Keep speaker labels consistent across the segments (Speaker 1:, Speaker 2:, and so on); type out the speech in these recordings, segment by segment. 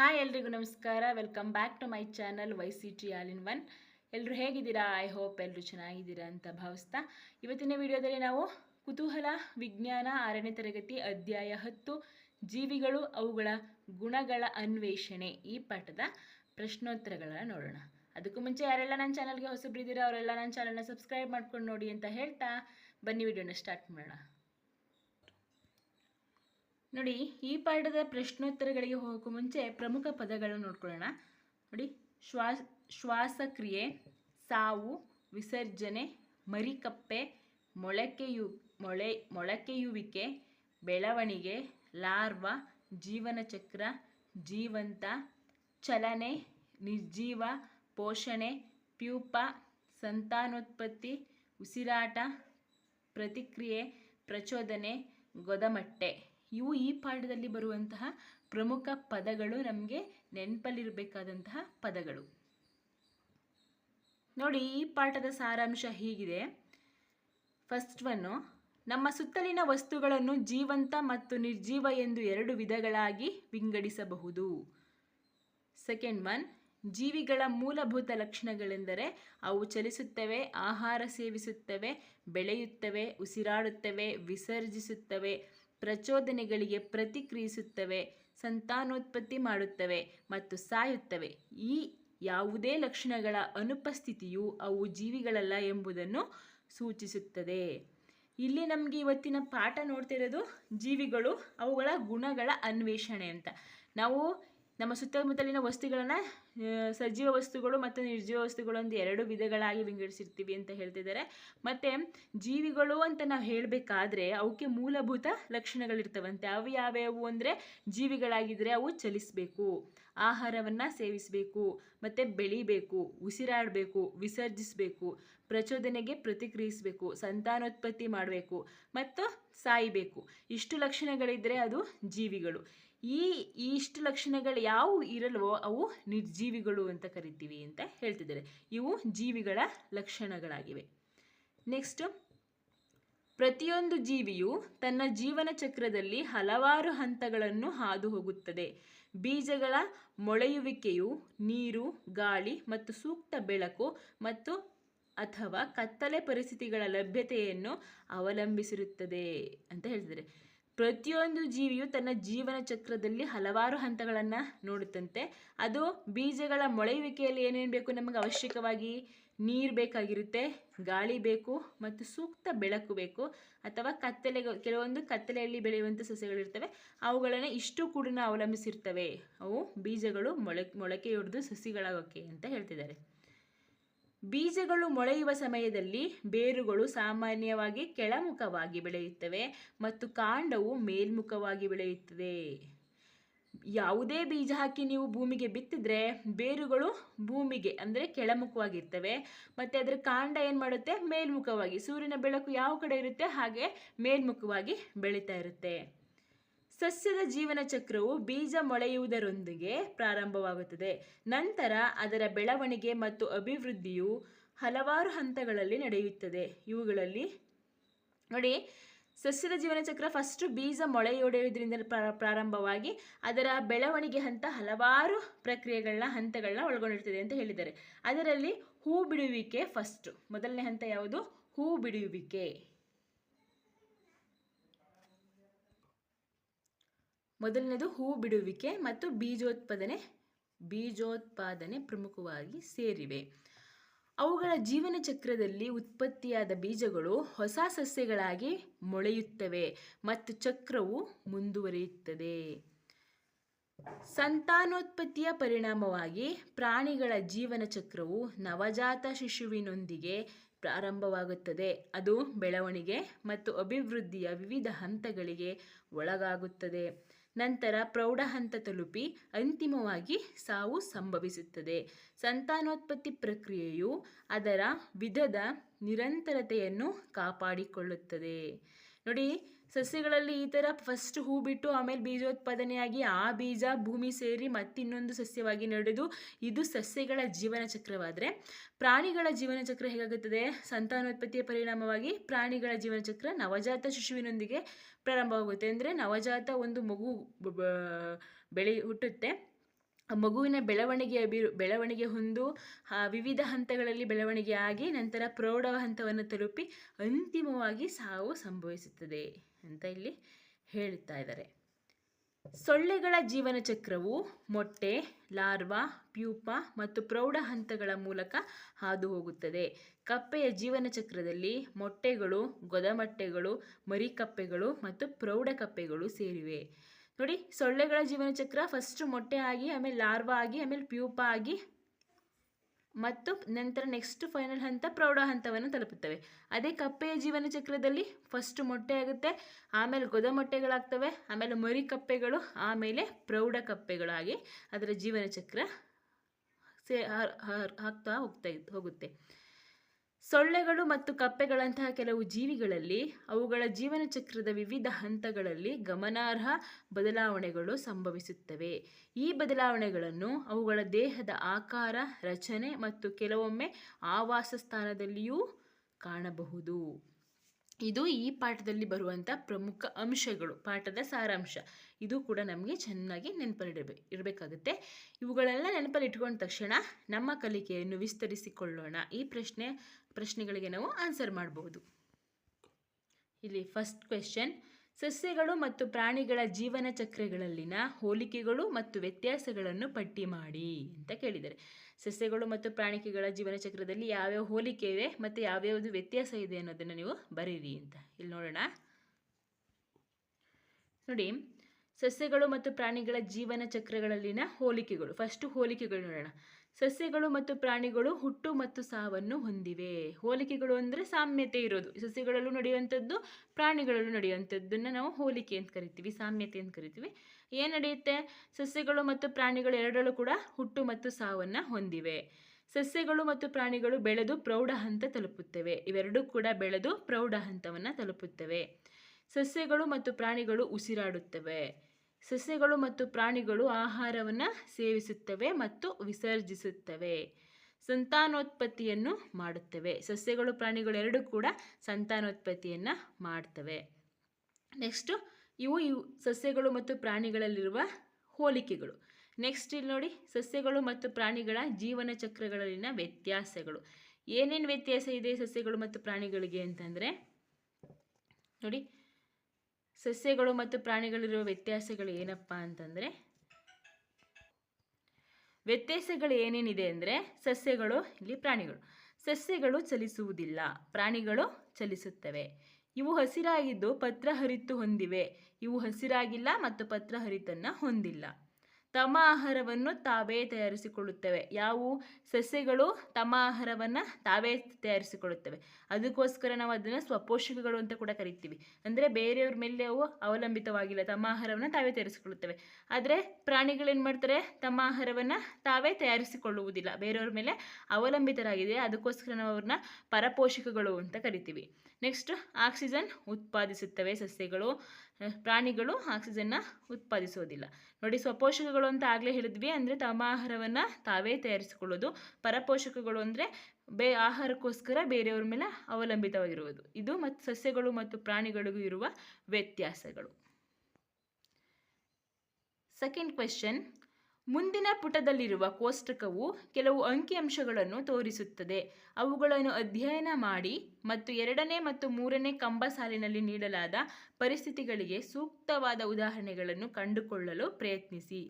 Speaker 1: Hi ಎಲ್ರಿಗೂ ನಮಸ್ಕಾರ. Welcome back to my channel Y C T all in one ಎಲ್ಲರೂ ಹೇಗಿದ್ದೀರಾ? ಐ ಹೋಪ್ ಎಲ್ಲರೂ ಚೆನ್ನಾಗಿದ್ದೀರಾ ಅಂತ ಭಾವಿಸ್ತಾ. ಇವತ್ತಿನ ವಿಡಿಯೋದಲ್ಲಿ ನಾವು ಕುತೂಹಲ, ವಿಜ್ಞಾನ, ಆರನೇ ತರಗತಿ, ಅಧ್ಯಾಯ ಹತ್ತು, ಜೀವಿಗಳು, ಅವುಗಳ ಗುಣಗಳ ಅನ್ವೇಷಣೆ ಈ ಪಾಠದ ಪ್ರಶ್ನೋತ್ತರಗಳನ್ನು ನೋಡೋಣ. ಅದಕ್ಕೂ ಮುಂಚೆ ಯಾರೆಲ್ಲ ನನ್ನ ಚಾನಲ್ಗೆ ಹೊಸಬ್ರಿದ್ದೀರಾ ಅವರೆಲ್ಲ ನನ್ನ ಚಾನಲ್ನ ಸಬ್ಸ್ಕ್ರೈಬ್ ಮಾಡ್ಕೊಂಡು ನೋಡಿ ಅಂತ ಹೇಳ್ತಾ. ಬನ್ನಿ ವಿಡಿಯೋನ ಸ್ಟಾರ್ಟ್ ಮಾಡೋಣ. ನೋಡಿ, ಈ ಪಾಠದ ಪ್ರಶ್ನೋತ್ತರಗಳಿಗೆ ಹೋಗೋಕ್ಕೂ ಮುಂಚೆ ಪ್ರಮುಖ ಪದಗಳನ್ನು ನೋಡ್ಕೊಳ್ಳೋಣ. ನೋಡಿ ಶ್ವಾ ಶ್ವಾಸಕ್ರಿಯೆ, ಸಾವು, ವಿಸರ್ಜನೆ, ಮರಿಕಪ್ಪೆ, ಮೊಳಕೆಯು, ಮೊಳೆ, ಮೊಳಕೆಯುವಿಕೆ, ಬೆಳವಣಿಗೆ, ಲಾರ್ವ ಜೀವನ ಚಕ್ರ ಜೀವಂತ, ಚಲನೆ, ನಿರ್ಜೀವ, ಪೋಷಣೆ, ಪ್ಯೂಪ, ಸಂತಾನೋತ್ಪತ್ತಿ, ಉಸಿರಾಟ, ಪ್ರತಿಕ್ರಿಯೆ, ಪ್ರಚೋದನೆ, ಗೊದಮಟ್ಟೆ. ಇವು ಈ ಪಾಠದಲ್ಲಿ ಬರುವಂತಹ ಪ್ರಮುಖ ಪದಗಳು ನಮಗೆ ನೆನಪಲ್ಲಿರಬೇಕಾದಂತಹ ಪದಗಳು. ನೋಡಿ, ಈ ಪಾಠದ ಸಾರಾಂಶ ಹೀಗಿದೆ. ಫಸ್ಟ್ ಒನ್ನು ನಮ್ಮ ಸುತ್ತಲಿನ ವಸ್ತುಗಳನ್ನು ಜೀವಂತ ಮತ್ತು ನಿರ್ಜೀವ ಎಂದು ಎರಡು ವಿಧಗಳಾಗಿ ವಿಂಗಡಿಸಬಹುದು. ಸೆಕೆಂಡ್ ಒನ್ ಜೀವಿಗಳ ಮೂಲಭೂತ ಲಕ್ಷಣಗಳೆಂದರೆ ಅವು ಚಲಿಸುತ್ತವೆ, ಆಹಾರ ಸೇವಿಸುತ್ತವೆ, ಬೆಳೆಯುತ್ತವೆ, ಉಸಿರಾಡುತ್ತವೆ, ವಿಸರ್ಜಿಸುತ್ತವೆ ಪ್ರಚೋದನೆಗಳಿಗೆ ಪ್ರತಿಕ್ರಿಯಿಸುತ್ತವೆ, ಸಂತಾನೋತ್ಪತ್ತಿ ಮಾಡುತ್ತವೆ ಮತ್ತು ಸಾಯುತ್ತವೆ. ಈ ಯಾವುದೇ ಲಕ್ಷಣಗಳ ಅನುಪಸ್ಥಿತಿಯು ಅವು ಜೀವಿಗಳಲ್ಲ ಎಂಬುದನ್ನು ಸೂಚಿಸುತ್ತದೆ. ಇಲ್ಲಿ ನಮಗೆ ಇವತ್ತಿನ ಪಾಠ ನೋಡ್ತಿರೋದು ಜೀವಿಗಳು ಅವುಗಳ ಗುಣಗಳ ಅನ್ವೇಷಣೆ ಅಂತ. ನಾವು ನಮ್ಮ ಸುತ್ತಮುತ್ತಲಿನ ವಸ್ತುಗಳನ್ನು ಸಜೀವ ವಸ್ತುಗಳು ಮತ್ತು ನಿರ್ಜೀವ ವಸ್ತುಗಳು ಒಂದು ಎರಡು ವಿಧಗಳಾಗಿ ವಿಂಗಡಿಸಿರ್ತೀವಿ ಅಂತ ಹೇಳ್ತಿದ್ದಾರೆ. ಮತ್ತು ಜೀವಿಗಳು ಅಂತ ನಾವು ಹೇಳಬೇಕಾದ್ರೆ ಅವಕ್ಕೆ ಮೂಲಭೂತ ಲಕ್ಷಣಗಳಿರ್ತವಂತೆ. ಅವು ಯಾವ್ಯಾವು ಅಂದರೆ ಜೀವಿಗಳಾಗಿದ್ದರೆ ಅವು ಚಲಿಸಬೇಕು, ಆಹಾರವನ್ನು ಸೇವಿಸಬೇಕು, ಮತ್ತು ಬೆಳಿಬೇಕು, ಉಸಿರಾಡಬೇಕು, ವಿಸರ್ಜಿಸಬೇಕು, ಪ್ರಚೋದನೆಗೆ ಪ್ರತಿಕ್ರಿಯಿಸಬೇಕು, ಸಂತಾನೋತ್ಪತ್ತಿ ಮಾಡಬೇಕು ಮತ್ತು ಸಾಯಬೇಕು. ಇಷ್ಟು ಲಕ್ಷಣಗಳಿದ್ದರೆ ಅದು ಜೀವಿಗಳು. ಈ ಇಷ್ಟು ಲಕ್ಷಣಗಳು ಯಾವುವು ಇರಲ್ವೋ ಅವು ನಿರ್ಜೀವಿಗಳು ಅಂತ ಕರಿತೀವಿ ಅಂತ ಹೇಳ್ತಿದ್ದಾರೆ. ಇವು ಜೀವಿಗಳ ಲಕ್ಷಣಗಳಾಗಿವೆ. ನೆಕ್ಸ್ಟ್ ಪ್ರತಿಯೊಂದು ಜೀವಿಯು ತನ್ನ ಜೀವನ ಚಕ್ರದಲ್ಲಿ ಹಲವಾರು ಹಂತಗಳನ್ನು ಹಾದು ಹೋಗುತ್ತದೆ. ಬೀಜಗಳ ಮೊಳೆಯುವಿಕೆಯು ನೀರು, ಗಾಳಿ ಮತ್ತು ಸೂಕ್ತ ಬೆಳಕು ಮತ್ತು ಅಥವಾ ಕತ್ತಲೆ ಪರಿಸ್ಥಿತಿಗಳ ಲಭ್ಯತೆಯನ್ನು ಅವಲಂಬಿಸಿರುತ್ತದೆ ಅಂತ ಹೇಳ್ತಿದ್ದಾರೆ. ಪ್ರತಿಯೊಂದು ಜೀವಿಯು ತನ್ನ ಜೀವನ ಚಕ್ರದಲ್ಲಿ ಹಲವಾರು ಹಂತಗಳನ್ನು ನೋಡುತ್ತಂತೆ. ಅದು ಬೀಜಗಳ ಮೊಳೆಯುವಿಕೆಯಲ್ಲಿ ಏನೇನು ಬೇಕು ನಮಗೆ ಅವಶ್ಯಕವಾಗಿ? ನೀರು ಬೇಕಾಗಿರುತ್ತೆ, ಗಾಳಿ ಬೇಕು ಮತ್ತು ಸೂಕ್ತ ಬೆಳಕು ಬೇಕು. ಅಥವಾ ಕತ್ತಲೆ ಕೆಲವೊಂದು ಕತ್ತಲೆಯಲ್ಲಿ ಬೆಳೆಯುವಂಥ ಸಸ್ಯಗಳಿರ್ತವೆ. ಅವುಗಳನ್ನು ಇಷ್ಟು ಕೂಡ ಅವಲಂಬಿಸಿರ್ತವೆ. ಅವು ಬೀಜಗಳು ಮೊಳಕೆ ಮೊಳಕೆಯೊಡೆದು ಸಸಿಗಳಾಗೋಕ್ಕೆ ಅಂತ ಹೇಳ್ತಿದ್ದಾರೆ. ಬೀಜಗಳು ಮೊಳೆಯುವ ಸಮಯದಲ್ಲಿ ಬೇರುಗಳು ಸಾಮಾನ್ಯವಾಗಿ ಕೆಳಮುಖವಾಗಿ ಬೆಳೆಯುತ್ತವೆ ಮತ್ತು ಕಾಂಡವು ಮೇಲ್ಮುಖವಾಗಿ ಬೆಳೆಯುತ್ತದೆ. ಯಾವುದೇ ಬೀಜ ಹಾಕಿ ನೀವು ಭೂಮಿಗೆ ಬಿತ್ತಿದ್ರೆ ಬೇರುಗಳು ಭೂಮಿಗೆ ಅಂದರೆ ಕೆಳಮುಖವಾಗಿರ್ತವೆ. ಮತ್ತು ಅದರ ಕಾಂಡ ಏನು ಮಾಡುತ್ತೆ? ಮೇಲ್ಮುಖವಾಗಿ. ಸೂರ್ಯನ ಬೆಳಕು ಯಾವ ಕಡೆ ಇರುತ್ತೆ? ಹಾಗೆ ಮೇಲ್ಮುಖವಾಗಿ ಬೆಳೀತಾ ಇರುತ್ತೆ. ಸಸ್ಯದ ಜೀವನ ಚಕ್ರವು ಬೀಜ ಮೊಳೆಯುವುದರೊಂದಿಗೆ ಪ್ರಾರಂಭವಾಗುತ್ತದೆ. ನಂತರ ಅದರ ಬೆಳವಣಿಗೆ ಮತ್ತು ಅಭಿವೃದ್ಧಿಯು ಹಲವಾರು ಹಂತಗಳಲ್ಲಿ ನಡೆಯುತ್ತದೆ. ಇವುಗಳಲ್ಲಿ ನೋಡಿ, ಸಸ್ಯದ ಜೀವನ ಚಕ್ರ ಫಸ್ಟು ಬೀಜ ಮೊಳೆಯೊಡೆಯುವುದರಿಂದ ಪ್ರಾರಂಭವಾಗಿ ಅದರ ಬೆಳವಣಿಗೆ ಹಂತ ಹಲವಾರು ಪ್ರಕ್ರಿಯೆಗಳನ್ನ, ಹಂತಗಳನ್ನ ಒಳಗೊಂಡಿರ್ತದೆ ಅಂತ ಹೇಳಿದ್ದಾರೆ. ಅದರಲ್ಲಿ ಹೂ ಬಿಡುವಿಕೆ ಫಸ್ಟು ಮೊದಲನೇ ಹಂತ ಯಾವುದು? ಹೂ ಬಿಡುವಿಕೆ. ಮೊದಲನೇದು ಹೂ ಬಿಡುವಿಕೆ ಮತ್ತು ಬೀಜೋತ್ಪಾದನೆ ಬೀಜೋತ್ಪಾದನೆ ಪ್ರಮುಖವಾಗಿ ಸೇರಿವೆ. ಅವುಗಳ ಜೀವನ ಚಕ್ರದಲ್ಲಿ ಉತ್ಪತ್ತಿಯಾದ ಬೀಜಗಳು ಹೊಸ ಸಸ್ಯಗಳಾಗಿ ಮೊಳೆಯುತ್ತವೆ ಮತ್ತು ಚಕ್ರವು ಮುಂದುವರಿಯುತ್ತದೆ. ಸಂತಾನೋತ್ಪತ್ತಿಯ ಪರಿಣಾಮವಾಗಿ ಪ್ರಾಣಿಗಳ ಜೀವನ ಚಕ್ರವು ನವಜಾತ ಶಿಶುವಿನೊಂದಿಗೆ ಪ್ರಾರಂಭವಾಗುತ್ತದೆ. ಅದು ಬೆಳವಣಿಗೆ ಮತ್ತು ಅಭಿವೃದ್ಧಿಯ ವಿವಿಧ ಹಂತಗಳಿಗೆ ಒಳಗಾಗುತ್ತದೆ. ನಂತರ ಪ್ರೌಢ ಹಂತ ತಲುಪಿ ಅಂತಿಮವಾಗಿ ಸಾವು ಸಂಭವಿಸುತ್ತದೆ. ಸಂತಾನೋತ್ಪತ್ತಿ ಪ್ರಕ್ರಿಯೆಯು ಅದರ ವಿಧದ ನಿರಂತರತೆಯನ್ನು ಕಾಪಾಡಿಕೊಳ್ಳುತ್ತದೆ. ನೋಡಿ ಸಸ್ಯಗಳಲ್ಲಿ ಈ ಥರ ಫಸ್ಟ್ ಹೂ ಬಿಟ್ಟು ಆಮೇಲೆ ಬೀಜೋತ್ಪಾದನೆಯಾಗಿ ಆ ಬೀಜ ಭೂಮಿ ಸೇರಿ ಮತ್ತಿನ್ನೊಂದು ಸಸ್ಯವಾಗಿ ನಡೆದು ಇದು ಸಸ್ಯಗಳ ಜೀವನ ಚಕ್ರವಾದರೆ. ಪ್ರಾಣಿಗಳ ಜೀವನ ಚಕ್ರ ಹೇಗಾಗುತ್ತದೆ? ಸಂತಾನೋತ್ಪತ್ತಿಯ ಪರಿಣಾಮವಾಗಿ ಪ್ರಾಣಿಗಳ ಜೀವನ ಚಕ್ರ ನವಜಾತ ಶಿಶುವಿನೊಂದಿಗೆ ಪ್ರಾರಂಭವಾಗುತ್ತೆ. ಅಂದರೆ ನವಜಾತ ಒಂದು ಮಗು ಬೆಳೆ ಹುಟ್ಟುತ್ತೆ. ಮಗುವಿನ ಬೆಳವಣಿಗೆ ಅಭಿ ಬೆಳವಣಿಗೆ ಹೊಂದು ವಿವಿಧ ಹಂತಗಳಲ್ಲಿ ಬೆಳವಣಿಗೆ ಆಗಿ ನಂತರ ಪ್ರೌಢ ಹಂತವನ್ನು ತಲುಪಿ ಅಂತಿಮವಾಗಿ ಸಾವು ಸಂಭವಿಸುತ್ತದೆ. ಅಂತ ಇಲ್ಲಿ ಹೇಳ್ತಾ ಇದ್ದಾರೆ. ಸೊಳ್ಳೆಗಳ ಜೀವನ ಚಕ್ರವು ಮೊಟ್ಟೆ, ಲಾರ್ವಾ, ಪ್ಯೂಪ ಮತ್ತು ಪ್ರೌಢ ಹಂತಗಳ ಮೂಲಕ ಹಾದು ಹೋಗುತ್ತದೆ ಕಪ್ಪೆಯ ಜೀವನ ಚಕ್ರದಲ್ಲಿ ಮೊಟ್ಟೆಗಳು, ಗೊದಮಟ್ಟೆಗಳು, ಮರಿಕಪ್ಪೆಗಳು ಮತ್ತು ಪ್ರೌಢ ಕಪ್ಪೆಗಳು ಸೇರಿವೆ. ನೋಡಿ, ಸೊಳ್ಳೆಗಳ ಜೀವನ ಚಕ್ರ ಫಸ್ಟ್ ಮೊಟ್ಟೆ ಆಗಿ, ಆಮೇಲೆ ಲಾರ್ವಾ ಆಗಿ, ಆಮೇಲೆ ಪ್ಯೂಪ ಆಗಿ ಮತ್ತು ನಂತರ ನೆಕ್ಸ್ಟ್ ಫೈನಲ್ ಹಂತ ಪ್ರೌಢ ಹಂತವನ್ನು ತಲುಪುತ್ತವೆ. ಅದೇ ಕಪ್ಪೆಯ ಜೀವನ ಚಕ್ರದಲ್ಲಿ ಫಸ್ಟ್ ಮೊಟ್ಟೆ ಆಗುತ್ತೆ, ಆಮೇಲೆ ಗೊದ ಮೊಟ್ಟೆಗಳಾಗ್ತವೆ, ಆಮೇಲೆ ಮರಿ ಕಪ್ಪೆಗಳು, ಆಮೇಲೆ ಪ್ರೌಢ ಕಪ್ಪೆಗಳಾಗಿ ಅದರ ಜೀವನ ಚಕ್ರ ಸೇ ಹಾಕ್ತಾ ಹೋಗ್ತಾ ಹೋಗುತ್ತೆ. ಸೊಳ್ಳೆಗಳು ಮತ್ತು ಕಪ್ಪೆಗಳಂತಹ ಕೆಲವು ಜೀವಿಗಳಲ್ಲಿ ಅವುಗಳ ಜೀವನ ಚಕ್ರದ ವಿವಿಧ ಹಂತಗಳಲ್ಲಿ ಗಮನಾರ್ಹ ಬದಲಾವಣೆಗಳು ಸಂಭವಿಸುತ್ತವೆ. ಈ ಬದಲಾವಣೆಗಳನ್ನು ಅವುಗಳ ದೇಹದ ಆಕಾರ, ರಚನೆ ಮತ್ತು ಕೆಲವೊಮ್ಮೆ ಆವಾಸ ಸ್ಥಾನದಲ್ಲಿಯೂ ಕಾಣಬಹುದು. ಇದು ಈ ಪಾಠದಲ್ಲಿ ಬರುವಂಥ ಪ್ರಮುಖ ಅಂಶಗಳು, ಪಾಠದ ಸಾರಾಂಶ. ಇದು ಕೂಡ ನಮಗೆ ಚೆನ್ನಾಗಿ ನೆನಪಲ್ಲಿಡಬೇ ಇರಬೇಕಾಗುತ್ತೆ. ಇವುಗಳೆಲ್ಲ ನೆನಪಲ್ಲಿ ಇಟ್ಕೊಂಡ ತಕ್ಷಣ ನಮ್ಮ ಕಲಿಕೆಯನ್ನು ವಿಸ್ತರಿಸಿಕೊಳ್ಳೋಣ. ಈ ಪ್ರಶ್ನೆ, ಪ್ರಶ್ನೆಗಳಿಗೆ ನಾವು ಆನ್ಸರ್ ಮಾಡಬಹುದು ಇಲ್ಲಿ ಫಸ್ಟ್ ಕ್ವೆಶನ್ ಸಸ್ಯಗಳು ಮತ್ತು ಪ್ರಾಣಿಗಳ ಜೀವನ ಚಕ್ರಗಳಲ್ಲಿನ ಹೋಲಿಕೆಗಳು ಮತ್ತು ವ್ಯತ್ಯಾಸಗಳನ್ನು ಪಟ್ಟಿ ಮಾಡಿ ಅಂತ ಕೇಳಿದ್ದಾರೆ. ಸಸ್ಯಗಳು ಮತ್ತು ಪ್ರಾಣಿಗಳ ಜೀವನ ಚಕ್ರದಲ್ಲಿ ಯಾವ್ಯಾವ ಹೋಲಿಕೆ ಇವೆ ಮತ್ತು ಯಾವ್ಯಾವುದು ವ್ಯತ್ಯಾಸ ಇದೆ ಅನ್ನೋದನ್ನು ನೀವು ಬರೀರಿ ಅಂತ. ಇಲ್ಲಿ ನೋಡೋಣ. ನೋಡಿ, ಸಸ್ಯಗಳು ಮತ್ತು ಪ್ರಾಣಿಗಳ ಜೀವನ ಚಕ್ರಗಳಲ್ಲಿನ ಹೋಲಿಕೆಗಳು. ಫಸ್ಟು ಹೋಲಿಕೆಗಳು ನೋಡೋಣ. ಸಸ್ಯಗಳು ಮತ್ತು ಪ್ರಾಣಿಗಳು ಹುಟ್ಟು ಮತ್ತು ಸಾವನ್ನು ಹೊಂದಿವೆ. ಹೋಲಿಕೆಗಳು ಅಂದರೆ ಸಾಮ್ಯತೆ ಇರೋದು. ಸಸ್ಯಗಳಲ್ಲೂ ನಡೆಯುವಂಥದ್ದು, ಪ್ರಾಣಿಗಳಲ್ಲೂ ನಡೆಯುವಂಥದ್ದನ್ನು ನಾವು ಹೋಲಿಕೆ ಅಂತ ಕರಿತೀವಿ, ಸಾಮ್ಯತೆ ಅಂತ ಕರಿತೀವಿ. ಏನು ನಡೆಯುತ್ತೆ? ಸಸ್ಯಗಳು ಮತ್ತು ಪ್ರಾಣಿಗಳು ಎರಡರಲ್ಲೂ ಕೂಡ ಹುಟ್ಟು ಮತ್ತು ಸಾವನ್ನು ಹೊಂದಿವೆ. ಸಸ್ಯಗಳು ಮತ್ತು ಪ್ರಾಣಿಗಳು ಬೆಳೆದು ಪ್ರೌಢ ಹಂತ ತಲುಪುತ್ತವೆ. ಇವೆರಡೂ ಕೂಡ ಬೆಳೆದು ಪ್ರೌಢ ಹಂತವನ್ನು ತಲುಪುತ್ತವೆ. ಸಸ್ಯಗಳು ಮತ್ತು ಪ್ರಾಣಿಗಳು ಉಸಿರಾಡುತ್ತವೆ. ಸಸ್ಯಗಳು ಮತ್ತು ಪ್ರಾಣಿಗಳು ಆಹಾರವನ್ನು ಸೇವಿಸುತ್ತವೆ ಮತ್ತು ವಿಸರ್ಜಿಸುತ್ತವೆ. ಸಂತಾನೋತ್ಪತ್ತಿಯನ್ನು ಮಾಡುತ್ತವೆ. ಸಸ್ಯಗಳು ಪ್ರಾಣಿಗಳು ಎರಡೂ ಕೂಡ ಸಂತಾನೋತ್ಪತ್ತಿಯನ್ನು ಮಾಡ್ತವೆ. ನೆಕ್ಸ್ಟು ಇವು ಇವು ಸಸ್ಯಗಳು ಮತ್ತು ಪ್ರಾಣಿಗಳಲ್ಲಿರುವ ಹೋಲಿಕೆಗಳು. ನೆಕ್ಸ್ಟ್ ಇಲ್ಲಿ ನೋಡಿ, ಸಸ್ಯಗಳು ಮತ್ತು ಪ್ರಾಣಿಗಳ ಜೀವನ ಚಕ್ರಗಳಲ್ಲಿನ ವ್ಯತ್ಯಾಸಗಳು. ಏನೇನು ವ್ಯತ್ಯಾಸ ಇದೆ ಸಸ್ಯಗಳು ಮತ್ತು ಪ್ರಾಣಿಗಳಿಗೆ ಅಂತಂದರೆ, ನೋಡಿ, ಸಸ್ಯಗಳು ಮತ್ತು ಪ್ರಾಣಿಗಳಿರುವ ವ್ಯತ್ಯಾಸಗಳು ಏನಪ್ಪ ಅಂತಂದರೆ, ವ್ಯತ್ಯಾಸಗಳು ಏನೇನಿದೆ ಅಂದರೆ, ಸಸ್ಯಗಳು, ಇಲ್ಲಿ ಪ್ರಾಣಿಗಳು. ಸಸ್ಯಗಳು ಚಲಿಸುವುದಿಲ್ಲ, ಪ್ರಾಣಿಗಳು ಚಲಿಸುತ್ತವೆ. ಇವು ಹಸಿರಾಗಿದ್ದು ಪತ್ರಹರಿತ್ತು ಹೊಂದಿವೆ. ಇವು ಹಸಿರಾಗಿಲ್ಲ ಮತ್ತು ಪತ್ರಹರಿತನ್ನು ಹೊಂದಿಲ್ಲ. ತಮ್ಮ ಆಹಾರವನ್ನು ತಾವೇ ತಯಾರಿಸಿಕೊಳ್ಳುತ್ತವೆ. ಯಾವುವು? ಸಸ್ಯಗಳು ತಮ್ಮ ಆಹಾರವನ್ನು ತಾವೇ ತಯಾರಿಸಿಕೊಳ್ಳುತ್ತವೆ. ಅದಕ್ಕೋಸ್ಕರ ನಾವು ಅದನ್ನು ಸ್ವಪೋಷಕಗಳು ಅಂತ ಕೂಡ ಕರಿತೀವಿ. ಅಂದರೆ ಬೇರೆಯವ್ರ ಮೇಲೆ ಅವು ಅವಲಂಬಿತವಾಗಿಲ್ಲ. ತಮ್ಮ ಆಹಾರವನ್ನು ತಾವೇ ತಯಾರಿಸಿಕೊಳ್ಳುತ್ತವೆ. ಆದರೆ ಪ್ರಾಣಿಗಳೇನು ಮಾಡ್ತಾರೆ? ತಮ್ಮ ಆಹಾರವನ್ನು ತಾವೇ ತಯಾರಿಸಿಕೊಳ್ಳುವುದಿಲ್ಲ. ಬೇರೆಯವ್ರ ಮೇಲೆ ಅವಲಂಬಿತರಾಗಿದೆ. ಅದಕ್ಕೋಸ್ಕರ ನಾವು ಅವ್ರನ್ನ ಪರಪೋಷಕಗಳು ಅಂತ ಕರಿತೀವಿ. ನೆಕ್ಸ್ಟ್ ಆಕ್ಸಿಜನ್ ಉತ್ಪಾದಿಸುತ್ತವೆ ಸಸ್ಯಗಳು. ಪ್ರಾಣಿಗಳು ಆಕ್ಸಿಜನ್ನ ಉತ್ಪಾದಿಸೋದಿಲ್ಲ. ನೋಡಿ, ಸ್ವಪೋಷಕಗಳು ಅಂತ ಆಗಲೇ ಹೇಳಿದ್ವಿ ಅಂದರೆ ತಮ್ಮ ಆಹಾರವನ್ನು ತಾವೇ ತಯಾರಿಸಿಕೊಳ್ಳೋದು. ಪರಪೋಷಕಗಳು ಅಂದರೆ ಬೇ, ಆಹಾರಕ್ಕೋಸ್ಕರ ಬೇರೆಯವ್ರ ಮೇಲೆ ಅವಲಂಬಿತವಾಗಿರುವುದು. ಇದು ಮತ್ತು ಸಸ್ಯಗಳು ಮತ್ತು ಪ್ರಾಣಿಗಳಿಗೂ ಇರುವ ವ್ಯತ್ಯಾಸಗಳು. ಸೆಕೆಂಡ್ ಕ್ವೆಶನ್ ಮುಂದಿನ ಪುಟದಲ್ಲಿರುವ ಕೋಷ್ಟಕವು ಕೆಲವು ಅಂಕಿಅಂಶಗಳನ್ನು ತೋರಿಸುತ್ತದೆ. ಅವುಗಳನ್ನು ಅಧ್ಯಯನ ಮಾಡಿ ಮತ್ತು ಎರಡನೇ ಮತ್ತು ಮೂರನೇ ಕಂಬ ಸಾಲಿನಲ್ಲಿ ನೀಡಲಾದ ಪರಿಸ್ಥಿತಿಗಳಿಗೆ ಸೂಕ್ತವಾದ ಉದಾಹರಣೆಗಳನ್ನು ಕಂಡುಕೊಳ್ಳಲು ಪ್ರಯತ್ನಿಸಿ.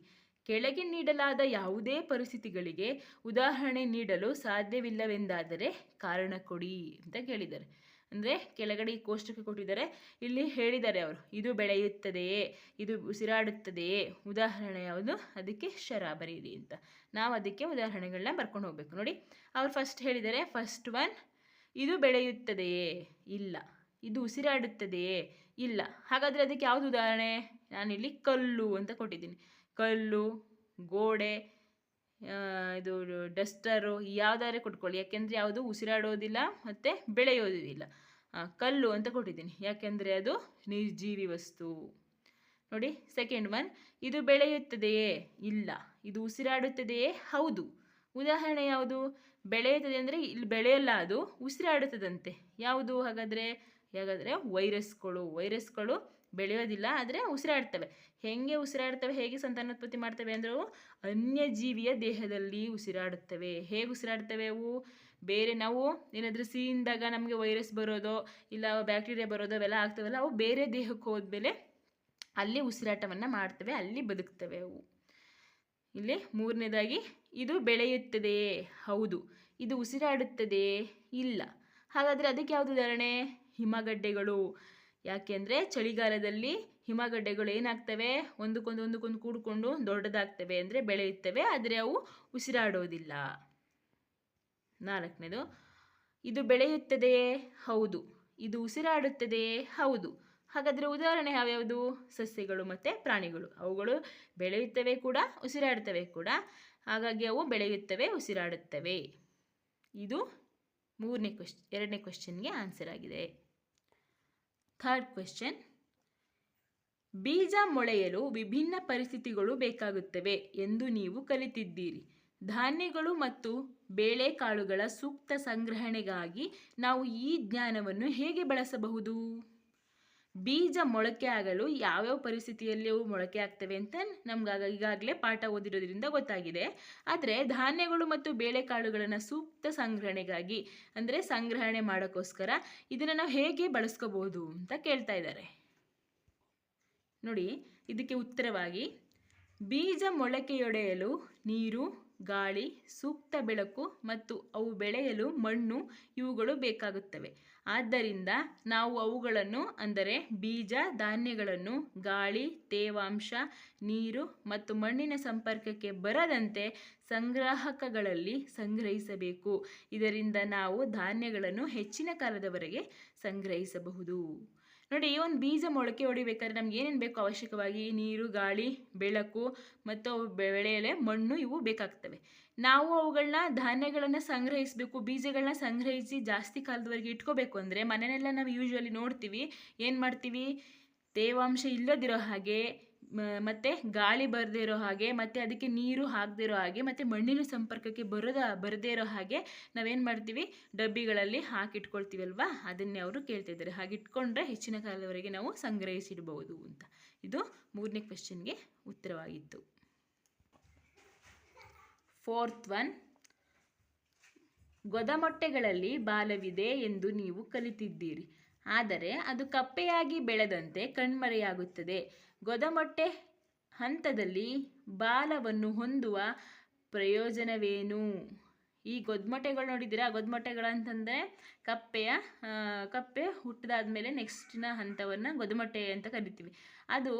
Speaker 1: ಕೆಳಗೆ ನೀಡಲಾದ ಯಾವುದೇ ಪರಿಸ್ಥಿತಿಗಳಿಗೆ ಉದಾಹರಣೆ ನೀಡಲು ಸಾಧ್ಯವಿಲ್ಲವೆಂದಾದರೆ ಕಾರಣ ಕೊಡಿ ಅಂತ ಕೇಳಿದ್ದಾರೆ. ಅಂದರೆ ಕೆಳಗಡೆ ಈ ಕೋಷ್ಟಕ ಕೊಟ್ಟಿದ್ದಾರೆ. ಇಲ್ಲಿ ಹೇಳಿದ್ದಾರೆ ಅವರು, ಇದು ಬೆಳೆಯುತ್ತದೆಯೇ? ಇದು ಉಸಿರಾಡುತ್ತದೆಯೇ? ಉದಾಹರಣೆ ಯಾವುದು? ಅದಕ್ಕೆ ಶರ ಬರೀರಿ ಅಂತ. ನಾವು ಅದಕ್ಕೆ ಉದಾಹರಣೆಗಳನ್ನ ಬರ್ಕೊಂಡು ಹೋಗ್ಬೇಕು. ನೋಡಿ, ಅವ್ರು ಫಸ್ಟ್ ಹೇಳಿದ್ದಾರೆ ಫಸ್ಟ್ ಒನ್ ಇದು ಬೆಳೆಯುತ್ತದೆಯೇ? ಇಲ್ಲ. ಇದು ಉಸಿರಾಡುತ್ತದೆಯೇ? ಇಲ್ಲ. ಹಾಗಾದರೆ ಅದಕ್ಕೆ ಯಾವುದು ಉದಾಹರಣೆ? ನಾನಿಲ್ಲಿ ಕಲ್ಲು ಅಂತ ಕೊಟ್ಟಿದ್ದೀನಿ. ಕಲ್ಲು, ಗೋಡೆ ಇದು ಡಸ್ಟರು ಯಾವುದಾದ್ರೆ ಕೊಟ್ಕೊಳ್ಳಿ. ಯಾಕೆಂದರೆ ಯಾವುದು ಉಸಿರಾಡೋದಿಲ್ಲ ಮತ್ತು ಬೆಳೆಯೋದಿಲ್ಲ. ಕಲ್ಲು ಅಂತ ಕೊಟ್ಟಿದ್ದೀನಿ. ಯಾಕೆಂದರೆ ಅದು ನಿರ್ಜೀವಿ ವಸ್ತು. ನೋಡಿ ಸೆಕೆಂಡ್ ಒನ್ ಇದು ಬೆಳೆಯುತ್ತದೆಯೇ? ಇಲ್ಲ. ಇದು ಉಸಿರಾಡುತ್ತದೆಯೇ? ಹೌದು. ಉದಾಹರಣೆ ಯಾವುದು? ಬೆಳೆಯುತ್ತದೆ ಅಂದರೆ ಇಲ್ಲಿ ಬೆಳೆಯಲ್ಲ ಅದು, ಉಸಿರಾಡುತ್ತದಂತೆ. ಯಾವುದು? ಹಾಗಾದರೆ ಹಾಗಾದರೆ ವೈರಸ್ಗಳು. ವೈರಸ್ಗಳು ಬೆಳೆಯೋದಿಲ್ಲ, ಆದರೆ ಉಸಿರಾಡ್ತವೆ. ಹೆಂಗೆ ಉಸಿರಾಡ್ತವೆ, ಹೇಗೆ ಸಂತಾನೋತ್ಪತ್ತಿ ಮಾಡ್ತವೆ ಅಂದ್ರೆ ಅನ್ಯಜೀವಿಯ ದೇಹದಲ್ಲಿ ಉಸಿರಾಡುತ್ತವೆ. ಹೇಗೆ ಉಸಿರಾಡ್ತವೆ ಅವು? ಬೇರೆ ನಾವು ಏನಾದರೂ ಸಿಹಿಂದಾಗ ನಮಗೆ ವೈರಸ್ ಬರೋದೋ, ಇಲ್ಲ ಬ್ಯಾಕ್ಟೀರಿಯಾ ಬರೋದೋ, ಅವೆಲ್ಲ ಆಗ್ತವಲ್ಲ, ಅವು ಬೇರೆ ದೇಹಕ್ಕೆ ಹೋದ್ಮೇಲೆ ಅಲ್ಲಿ ಉಸಿರಾಟವನ್ನು ಮಾಡ್ತವೆ, ಅಲ್ಲಿ ಬದುಕ್ತವೆ ಅವು. ಇಲ್ಲಿ ಮೂರನೇದಾಗಿ, ಇದು ಬೆಳೆಯುತ್ತದೆಯೇ ಹೌದು, ಇದು ಉಸಿರಾಡುತ್ತದೆಯೇ ಇಲ್ಲ. ಹಾಗಾದರೆ ಅದಕ್ಕೆ ಯಾವುದು ಉದಾಹರಣೆ? ಹಿಮಗಡ್ಡೆಗಳು. ಯಾಕೆಂದರೆ ಚಳಿಗಾಲದಲ್ಲಿ ಹಿಮಗಡ್ಡೆಗಳು ಏನಾಗ್ತವೆ? ಒಂದಕ್ಕೊಂದು ಒಂದಕ್ಕೊಂದು ಕೂಡಿಕೊಂಡು ದೊಡ್ಡದಾಗ್ತವೆ ಅಂದರೆ ಬೆಳೆಯುತ್ತವೆ, ಆದರೆ ಅವು ಉಸಿರಾಡೋದಿಲ್ಲ. ನಾಲ್ಕನೇದು, ಇದು ಬೆಳೆಯುತ್ತದೆಯೇ? ಹೌದು. ಇದು ಉಸಿರಾಡುತ್ತದೆಯೇ? ಹೌದು. ಹಾಗಾದರೆ ಉದಾಹರಣೆ ಯಾವ್ಯಾವುದು? ಸಸ್ಯಗಳು ಮತ್ತು ಪ್ರಾಣಿಗಳು. ಅವುಗಳು ಬೆಳೆಯುತ್ತವೆ ಕೂಡ ಉಸಿರಾಡುತ್ತವೆ ಕೂಡ. ಹಾಗಾಗಿ ಅವು ಬೆಳೆಯುತ್ತವೆ, ಉಸಿರಾಡುತ್ತವೆ. ಇದು ಮೂರನೇ ಕ್ವಶ್, ಎರಡನೇ ಕ್ವಶನ್ಗೆ ಆನ್ಸರ್ ಆಗಿದೆ. ಥರ್ಡ್ ಕ್ವೆಶ್ಚನ್ ಬೀಜ ಮೊಳೆಯಲು ವಿಭಿನ್ನ ಪರಿಸ್ಥಿತಿಗಳು ಬೇಕಾಗುತ್ತವೆ ಎಂದು ನೀವು ಕಲಿತಿದ್ದೀರಿ. ಧಾನ್ಯಗಳು ಮತ್ತು ಬೇಳೆಕಾಳುಗಳ ಸೂಕ್ತ ಸಂಗ್ರಹಣೆಗಾಗಿ ನಾವು ಈ ಜ್ಞಾನವನ್ನು ಹೇಗೆ ಬಳಸಬಹುದು? ಬೀಜ ಮೊಳಕೆ ಆಗಲು ಯಾವ್ಯಾವ ಪರಿಸ್ಥಿತಿಯಲ್ಲಿ ಅವು ಮೊಳಕೆ ಆಗ್ತವೆ ಅಂತ ನಮ್ಗೆ ಆಗ ಈಗಾಗಲೇ ಪಾಠ ಓದಿರೋದ್ರಿಂದ ಗೊತ್ತಾಗಿದೆ. ಆದರೆ ಧಾನ್ಯಗಳು ಮತ್ತು ಬೇಳೆಕಾಳುಗಳನ್ನು ಸೂಕ್ತ ಸಂಗ್ರಹಣೆಗಾಗಿ, ಅಂದರೆ ಸಂಗ್ರಹಣೆ ಮಾಡೋಕ್ಕೋಸ್ಕರ ಇದನ್ನು ನಾವು ಹೇಗೆ ಬಳಸ್ಕೋಬಹುದು ಅಂತ ಕೇಳ್ತಾ ಇದ್ದಾರೆ. ನೋಡಿ, ಇದಕ್ಕೆ ಉತ್ತರವಾಗಿ, ಬೀಜ ಮೊಳಕೆಯೊಡೆಯಲು ನೀರು, ಗಾಳಿ, ಸೂಕ್ತ ಬೆಳಕು ಮತ್ತು ಅವು ಬೆಳೆಯಲು ಮಣ್ಣು ಇವುಗಳು ಬೇಕಾಗುತ್ತವೆ. ಆದ್ದರಿಂದ ನಾವು ಅವುಗಳನ್ನು ಅಂದರೆ ಬೀಜ, ಧಾನ್ಯಗಳನ್ನು, ಗಾಳಿ, ತೇವಾಂಶ, ನೀರು ಮತ್ತು ಮಣ್ಣಿನ ಸಂಪರ್ಕಕ್ಕೆ ಬರದಂತೆ ಸಂಗ್ರಾಹಕಗಳಲ್ಲಿ ಸಂಗ್ರಹಿಸಬೇಕು. ಇದರಿಂದ ನಾವು ಧಾನ್ಯಗಳನ್ನು ಹೆಚ್ಚಿನ ಕಾಲದವರೆಗೆ ಸಂಗ್ರಹಿಸಬಹುದು. ನೋಡಿ, ಈ ಒಂದು ಬೀಜ ಮೊಳಕೆ ಹೊಡಿಬೇಕಾದ್ರೆ ನಮ್ಗೆ ಏನೇನು ಬೇಕು ಅವಶ್ಯಕವಾಗಿ? ನೀರು, ಗಾಳಿ, ಬೆಳಕು ಮತ್ತು ಅವು ಬೆಳೆಯಲೆ ಮಣ್ಣು ಇವು ಬೇಕಾಗ್ತವೆ. ನಾವು ಅವುಗಳನ್ನ ಧಾನ್ಯಗಳನ್ನು ಸಂಗ್ರಹಿಸಬೇಕು ಬೀಜಗಳನ್ನ ಸಂಗ್ರಹಿಸಿ ಜಾಸ್ತಿ ಕಾಲದವರೆಗೆ ಇಟ್ಕೋಬೇಕು ಅಂದರೆ ಮನೆಯೆಲ್ಲ ನಾವು ಯೂಶ್ವಲಿ ನೋಡ್ತೀವಿ, ಏನು ಮಾಡ್ತೀವಿ? ತೇವಾಂಶ ಇಲ್ಲದಿರೋ ಹಾಗೆ ಮತ್ತು ಗಾಳಿ ಬರದೇ ಇರೋ ಹಾಗೆ, ಮತ್ತೆ ಅದಕ್ಕೆ ನೀರು ಹಾಕದೇ ಇರೋ ಹಾಗೆ, ಮತ್ತೆ ಮಣ್ಣಿನ ಸಂಪರ್ಕಕ್ಕೆ ಬರದ, ಬರದೇ ಇರೋ ಹಾಗೆ ನಾವೇನು ಮಾಡ್ತೀವಿ? ಡಬ್ಬಿಗಳಲ್ಲಿ ಹಾಕಿಟ್ಕೊಳ್ತೀವಲ್ವಾ? ಅದನ್ನೇ ಅವರು ಕೇಳ್ತಾ ಇದ್ದಾರೆ. ಹಾಗೆ ಇಟ್ಕೊಂಡ್ರೆ ಹೆಚ್ಚಿನ ಕಾಲದವರೆಗೆ ನಾವು ಸಂಗ್ರಹಿಸಿಡಬಹುದು ಅಂತ. ಇದು ಮೂರನೇ ಕ್ವೆಶನ್ಗೆ ಉತ್ತರವಾಗಿತ್ತು. ಫೋರ್ತ್ ಒನ್, ಗೊದಮೊಟ್ಟೆಗಳಲ್ಲಿ ಬಾಲವಿದೆ ಎಂದು ನೀವು ಕಲಿತಿದ್ದೀರಿ. ಆದರೆ ಅದು ಕಪ್ಪೆಯಾಗಿ ಬೆಳೆದಂತೆ ಕಣ್ಮರೆಯಾಗುತ್ತದೆ. ಗೊದಮೊಟ್ಟೆ ಹಂತದಲ್ಲಿ ಬಾಲವನ್ನು ಹೊಂದುವ ಪ್ರಯೋಜನವೇನು? ಈ ಗೊದ್ಮೊಟ್ಟೆಗಳು ನೋಡಿದ್ದೀರಾ? ಗೊದ್ಮೊಟ್ಟೆಗಳು ಅಂತಂದರೆ ಕಪ್ಪೆಯ ಕಪ್ಪೆ ಹುಟ್ಟಿದಾದ್ಮೇಲೆ ನೆಕ್ಸ್ಟಿನ ಹಂತವನ್ನು ಗೊದ್ಮೊಟ್ಟೆ ಅಂತ ಕರಿತೀವಿ. ಅದು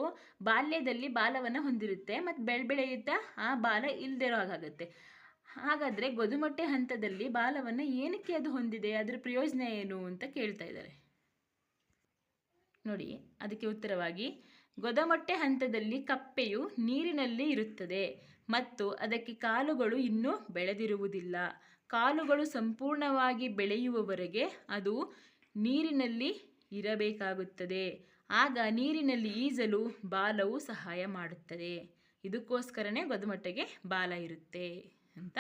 Speaker 1: ಬಾಲ್ಯದಲ್ಲಿ ಬಾಲವನ್ನು ಹೊಂದಿರುತ್ತೆ, ಮತ್ತು ಬೆಳೆ, ಬೆಳೆಯುತ್ತಾ ಆ ಬಾಲ ಇಲ್ಲದಿರೋ ಹಾಗಾಗುತ್ತೆ. ಹಾಗಾದರೆ ಗೊದುಮೊಟ್ಟೆ ಹಂತದಲ್ಲಿ ಬಾಲವನ್ನು ಏನಕ್ಕೆ ಅದು ಹೊಂದಿದೆ? ಅದರ ಪ್ರಯೋಜನ ಏನು ಅಂತ ಕೇಳ್ತಾ ಇದ್ದಾರೆ. ನೋಡಿ, ಅದಕ್ಕೆ ಉತ್ತರವಾಗಿ ಗೊದಮೊಟ್ಟೆ ಹಂತದಲ್ಲಿ ಕಪ್ಪೆಯು ನೀರಿನಲ್ಲಿ ಇರುತ್ತದೆ ಮತ್ತು ಅದಕ್ಕೆ ಕಾಲುಗಳು ಇನ್ನೂ ಬೆಳೆದಿರುವುದಿಲ್ಲ. ಕಾಲುಗಳು ಸಂಪೂರ್ಣವಾಗಿ ಬೆಳೆಯುವವರೆಗೆ ಅದು ನೀರಿನಲ್ಲಿ ಇರಬೇಕಾಗುತ್ತದೆ. ಆಗ ನೀರಿನಲ್ಲಿ ಈಜಲು ಬಾಲವು ಸಹಾಯ ಮಾಡುತ್ತದೆ. ಇದಕ್ಕೋಸ್ಕರನೇ ಗೊದಮೊಟ್ಟೆಗೆ ಬಾಲ ಇರುತ್ತೆ ಅಂತ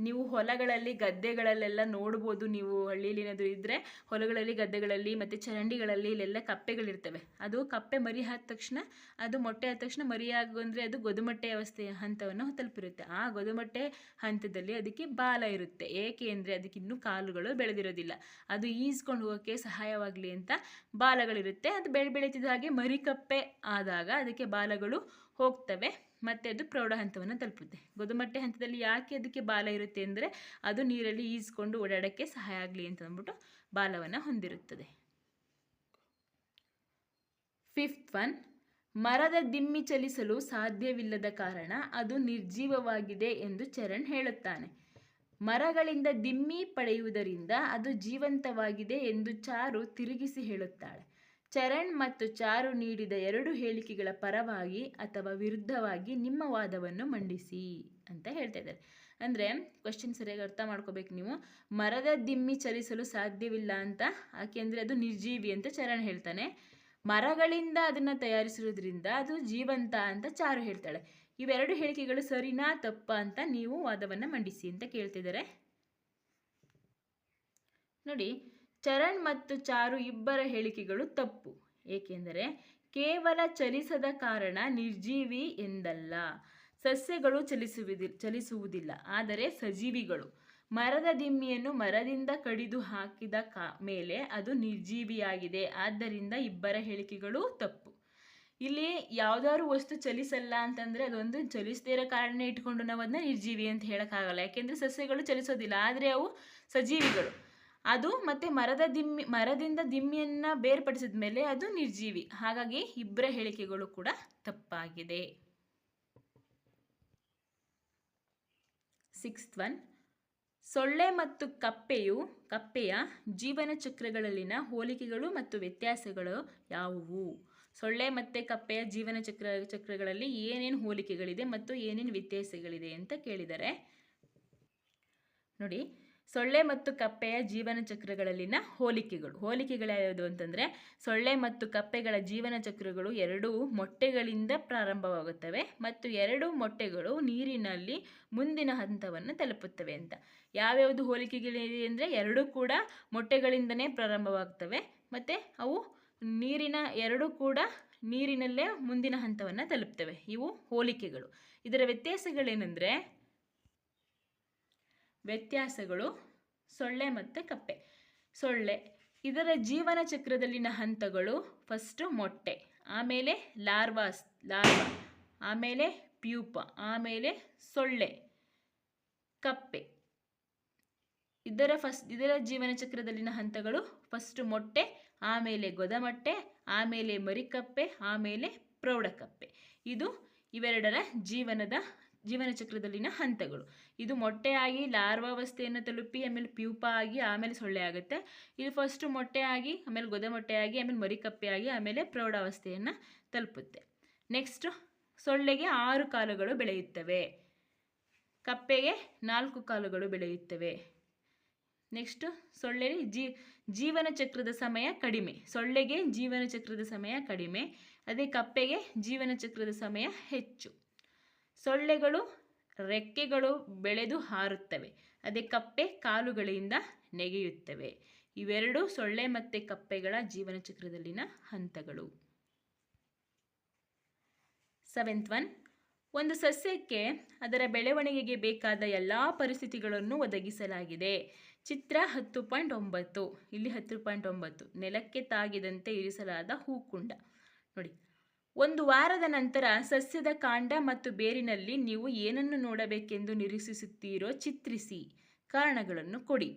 Speaker 1: ನೀವು ಹೊಲಗಳಲ್ಲಿ ಗದ್ದೆಗಳಲ್ಲೆಲ್ಲ ನೋಡ್ಬೋದು ನೀವು ಹಳ್ಳಿಲಿ ಏನಾದರೂ ಇದ್ದರೆ ಹೊಲಗಳಲ್ಲಿ, ಗದ್ದೆಗಳಲ್ಲಿ ಮತ್ತು ಚರಂಡಿಗಳಲ್ಲಿ ಇಲ್ಲೆಲ್ಲ ಕಪ್ಪೆಗಳಿರ್ತವೆ. ಅದು ಕಪ್ಪೆ ಮರಿ ಆದ ತಕ್ಷಣ, ಅದು ಮೊಟ್ಟೆ ಆದ ತಕ್ಷಣ ಮರಿ ಅಂದರೆ ಅದು ಗೊದುಮೊಟ್ಟೆ ವ್ಯವಸ್ಥೆಯ ಹಂತವನ್ನು ತಲುಪಿರುತ್ತೆ. ಆ ಗೊದುಮೊಟ್ಟೆ ಹಂತದಲ್ಲಿ ಅದಕ್ಕೆ ಬಾಲ ಇರುತ್ತೆ. ಏಕೆ ಅಂದರೆ ಅದಕ್ಕೆ ಇನ್ನೂ ಕಾಲುಗಳು ಬೆಳೆದಿರೋದಿಲ್ಲ. ಅದು ಈಸ್ಕೊಂಡು ಹೋಗೋಕ್ಕೆ ಸಹಾಯವಾಗಲಿ ಅಂತ ಬಾಲಗಳಿರುತ್ತೆ. ಅದು ಬೆಳೆ ಬೆಳೀತಿದ್ದ ಹಾಗೆ ಮರಿ ಕಪ್ಪೆ ಆದಾಗ ಅದಕ್ಕೆ ಬಾಲಗಳು ಹೋಗ್ತವೆ. ಮತ್ತು ಅದು ಪ್ರೌಢ ಹಂತವನ್ನು ತಲುಪುತ್ತೆ. ಗೊದುಮಟ್ಟೆ ಹಂತದಲ್ಲಿ ಯಾಕೆ ಅದಕ್ಕೆ ಬಾಲ ಇರುತ್ತೆ ಅಂದರೆ ಅದು ನೀರಲ್ಲಿ ಈಜ್ಕೊಂಡು ಓಡಾಡೋಕ್ಕೆ ಸಹಾಯ ಆಗಲಿ ಅಂತ ಅಂದ್ಬಿಟ್ಟು ಬಾಲವನ್ನು ಹೊಂದಿರುತ್ತದೆ. ಫಿಫ್ತ್ ಒನ್ ಮರದ ದಿಮ್ಮಿ ಚಲಿಸಲು ಸಾಧ್ಯವಿಲ್ಲದ ಕಾರಣ ಅದು ನಿರ್ಜೀವವಾಗಿದೆ ಎಂದು ಚರಣ್ ಹೇಳುತ್ತಾನೆ. ಮರಗಳಿಂದ ದಿಮ್ಮಿ ಪಡೆಯುವುದರಿಂದ ಅದು ಜೀವಂತವಾಗಿದೆ ಎಂದು ಚಾರು ತಿರುಗಿಸಿ ಹೇಳುತ್ತಾಳೆ. ಚರಣ್ ಮತ್ತು ಚಾರು ನೀಡಿದ ಎರಡು ಹೇಳಿಕೆಗಳ ಪರವಾಗಿ ಅಥವಾ ವಿರುದ್ಧವಾಗಿ ನಿಮ್ಮ ವಾದವನ್ನು ಮಂಡಿಸಿ ಅಂತ ಹೇಳ್ತಾ ಇದ್ದಾರೆ. ಅಂದರೆ ಕ್ವಶನ್ ಸರಿಯಾಗಿ ಅರ್ಥ ಮಾಡ್ಕೋಬೇಕು ನೀವು. ಮರದ ದಿಮ್ಮಿ ಚಲಿಸಲು ಸಾಧ್ಯವಿಲ್ಲ ಅಂತ ಯಾಕೆಂದರೆ ಅದು ನಿರ್ಜೀವಿ ಅಂತ ಚರಣ್ ಹೇಳ್ತಾನೆ. ಮರಗಳಿಂದ ಅದನ್ನು ತಯಾರಿಸಿರೋದ್ರಿಂದ ಅದು ಜೀವಂತ ಅಂತ ಚಾರು ಹೇಳ್ತಾಳೆ. ಇವೆರಡು ಹೇಳಿಕೆಗಳು ಸರಿನಾ ತಪ್ಪ ಅಂತ ನೀವು ವಾದವನ್ನು ಮಂಡಿಸಿ ಅಂತ ಕೇಳ್ತಿದ್ದಾರೆ ನೋಡಿ ಚರಣ್ ಮತ್ತು ಚಾರು ಇಬ್ಬರ ಹೇಳಿಕೆಗಳು ತಪ್ಪು. ಏಕೆಂದರೆ ಕೇವಲ ಚಲಿಸದ ಕಾರಣ ನಿರ್ಜೀವಿ ಎಂದಲ್ಲ. ಸಸ್ಯಗಳು ಚಲಿಸುವುದಿ, ಚಲಿಸುವುದಿಲ್ಲ. ಆದರೆ ಸಜೀವಿಗಳು. ಮರದ ದಿಮ್ಮಿಯನ್ನು ಮರದಿಂದ ಕಡಿದು ಹಾಕಿದ ಕಾ, ಮೇಲೆ ಅದು ನಿರ್ಜೀವಿಯಾಗಿದೆ. ಆದ್ದರಿಂದ ಇಬ್ಬರ ಹೇಳಿಕೆಗಳು ತಪ್ಪು. ಇಲ್ಲಿ ಯಾವ್ದಾದ್ರು ವಸ್ತು ಚಲಿಸಲ್ಲ ಅಂತಂದರೆ ಅದೊಂದು ಚಲಿಸದೇ ಇರೋ ಕಾರಣ ಇಟ್ಕೊಂಡು ನಾವು ಅದನ್ನ ನಿರ್ಜೀವಿ ಅಂತ ಹೇಳೋಕ್ಕಾಗಲ್ಲ. ಯಾಕೆಂದರೆ ಸಸ್ಯಗಳು ಚಲಿಸೋದಿಲ್ಲ. ಆದರೆ ಅವು ಸಜೀವಿಗಳು. ಅದು ಮತ್ತೆ ಮರದ ದಿಮ್ಮಿ, ಮರದಿಂದ ದಿಮ್ಮಿಯನ್ನು ಬೇರ್ಪಡಿಸಿದ ಮೇಲೆ ಅದು ನಿರ್ಜೀವಿ. ಹಾಗಾಗಿ ಇಬ್ಬರ ಹೇಳಿಕೆಗಳು ಕೂಡ ತಪ್ಪಾಗಿದೆ. ಸಿಕ್ಸ್ತ್ ಒನ್ ಸೊಳ್ಳೆ ಮತ್ತು ಕಪ್ಪೆಯು, ಕಪ್ಪೆಯ ಜೀವನ ಚಕ್ರಗಳಲ್ಲಿನ ಹೋಲಿಕೆಗಳು ಮತ್ತು ವ್ಯತ್ಯಾಸಗಳು ಯಾವುವು? ಸೊಳ್ಳೆ ಮತ್ತು ಕಪ್ಪೆಯ ಜೀವನ ಚಕ್ರ, ಚಕ್ರಗಳಲ್ಲಿ ಏನೇನು ಹೋಲಿಕೆಗಳಿದೆ ಮತ್ತು ಏನೇನು ವ್ಯತ್ಯಾಸಗಳಿದೆ ಅಂತ ಕೇಳಿದರೆ, ನೋಡಿ ಸೊಳ್ಳೆ ಮತ್ತು ಕಪ್ಪೆಯ ಜೀವನ ಚಕ್ರಗಳಲ್ಲಿನ ಹೋಲಿಕೆಗಳು. ಹೋಲಿಕೆಗಳು ಯಾವುದು ಅಂತಂದರೆ, ಸೊಳ್ಳೆ ಮತ್ತು ಕಪ್ಪೆಗಳ ಜೀವನ ಚಕ್ರಗಳು ಎರಡೂ ಮೊಟ್ಟೆಗಳಿಂದ ಪ್ರಾರಂಭವಾಗುತ್ತವೆ ಮತ್ತು ಎರಡು ಮೊಟ್ಟೆಗಳು ನೀರಿನಲ್ಲಿ ಮುಂದಿನ ಹಂತವನ್ನು ತಲುಪುತ್ತವೆ ಅಂತ. ಯಾವ್ಯಾವುದು ಹೋಲಿಕೆಗಳಿವೆ ಅಂದರೆ, ಎರಡೂ ಕೂಡ ಮೊಟ್ಟೆಗಳಿಂದನೇ ಪ್ರಾರಂಭವಾಗ್ತವೆ ಮತ್ತು ಅವು ನೀರಿನ, ಎರಡೂ ಕೂಡ ನೀರಿನಲ್ಲೇ ಮುಂದಿನ ಹಂತವನ್ನು ತಲುಪ್ತವೆ. ಇವು ಹೋಲಿಕೆಗಳು. ಇದರ ವ್ಯತ್ಯಾಸಗಳೇನೆಂದರೆ ವ್ಯತ್ಯಾಸಗಳು ಸೊಳ್ಳೆ ಮತ್ತು ಕಪ್ಪೆ. ಸೊಳ್ಳೆ, ಇದರ ಜೀವನ ಚಕ್ರದಲ್ಲಿನ ಹಂತಗಳು ಫಸ್ಟು ಮೊಟ್ಟೆ, ಆಮೇಲೆ ಲಾರ್ವಾಸ್ ಲಾರ್ವಾ, ಆಮೇಲೆ ಪ್ಯೂಪ, ಆಮೇಲೆ ಸೊಳ್ಳೆ, ಕಪ್ಪೆ. ಇದರ ಫಸ್ಟ್ ಇದರ ಜೀವನ ಚಕ್ರದಲ್ಲಿನ ಹಂತಗಳು ಫಸ್ಟು ಮೊಟ್ಟೆ, ಆಮೇಲೆ ಗೊದಮಟ್ಟೆ, ಆಮೇಲೆ ಮರಿಕಪ್ಪೆ, ಆಮೇಲೆ ಪ್ರೌಢಕಪ್ಪೆ. ಇದು ಇವೆರಡರ ಜೀವನದ, ಜೀವನ ಚಕ್ರದಲ್ಲಿನ ಹಂತಗಳು. ಇದು ಮೊಟ್ಟೆ ಆಗಿ ಲಾರ್ವಾವಸ್ಥೆಯನ್ನು ತಲುಪಿ, ಆಮೇಲೆ ಪ್ಯೂಪ ಆಗಿ, ಆಮೇಲೆ ಸೊಳ್ಳೆ ಆಗುತ್ತೆ. ಇದು ಫಸ್ಟು ಮೊಟ್ಟೆ ಆಗಿ, ಆಮೇಲೆ ಗೊದಮೊಟ್ಟೆ ಆಗಿ, ಆಮೇಲೆ ಮರಿಕಪ್ಪೆ ಆಗಿ, ಆಮೇಲೆ ಪ್ರೌಢಾವಸ್ಥೆಯನ್ನು ತಲುಪುತ್ತೆ. ನೆಕ್ಸ್ಟು ಸೊಳ್ಳೆಗೆ ಆರು ಕಾಲುಗಳು ಬೆಳೆಯುತ್ತವೆ. ಕಪ್ಪೆಗೆ ನಾಲ್ಕು ಕಾಲುಗಳು ಬೆಳೆಯುತ್ತವೆ. ನೆಕ್ಸ್ಟು ಸೊಳ್ಳೆ ಜೀ ಜೀವನ ಚಕ್ರದ ಸಮಯ ಕಡಿಮೆ. ಸೊಳ್ಳೆಗೆ ಜೀವನ ಚಕ್ರದ ಸಮಯ ಕಡಿಮೆ. ಅದೇ ಕಪ್ಪೆಗೆ ಜೀವನ ಚಕ್ರದ ಸಮಯ ಹೆಚ್ಚು. ಸೊಳ್ಳೆಗಳು ರೆಕ್ಕೆಗಳು ಬೆಳೆದು ಹಾರುತ್ತವೆ. ಅದೇ ಕಪ್ಪೆ ಕಾಲುಗಳಿಂದ ನೆಗೆಯುತ್ತವೆ. ಇವೆರಡೂ ಸೊಳ್ಳೆ ಮತ್ತು ಕಪ್ಪೆಗಳ ಜೀವನ ಚಕ್ರದಲ್ಲಿನ ಹಂತಗಳು. ಸೆವೆಂತ್ ಒನ್ ಒಂದು ಸಸ್ಯಕ್ಕೆ ಅದರ ಬೆಳವಣಿಗೆಗೆ ಬೇಕಾದ ಎಲ್ಲ ಪರಿಸ್ಥಿತಿಗಳನ್ನು ಒದಗಿಸಲಾಗಿದೆ. ಚಿತ್ರ ಹತ್ತು ಪಾಯಿಂಟ್ ಒಂಬತ್ತು, ಇಲ್ಲಿ ಹತ್ತು ಪಾಯಿಂಟ್ ಒಂಬತ್ತು, ನೆಲಕ್ಕೆ ತಾಗಿದಂತೆ ಇರಿಸಲಾದ ಹೂಕುಂಡ. ನೋಡಿ ಒಂದು ವಾರದ ನಂತರ ಸಸ್ಯದ ಕಾಂಡ ಮತ್ತು ಬೇರಿನಲ್ಲಿ ನೀವು ಏನನ್ನು ನೋಡಬೇಕೆಂದು ನಿರೀಕ್ಷಿಸುತ್ತೀರೋ ಚಿತ್ರಿಸಿ ಕಾರಣಗಳನ್ನು ಕೊಡಿ.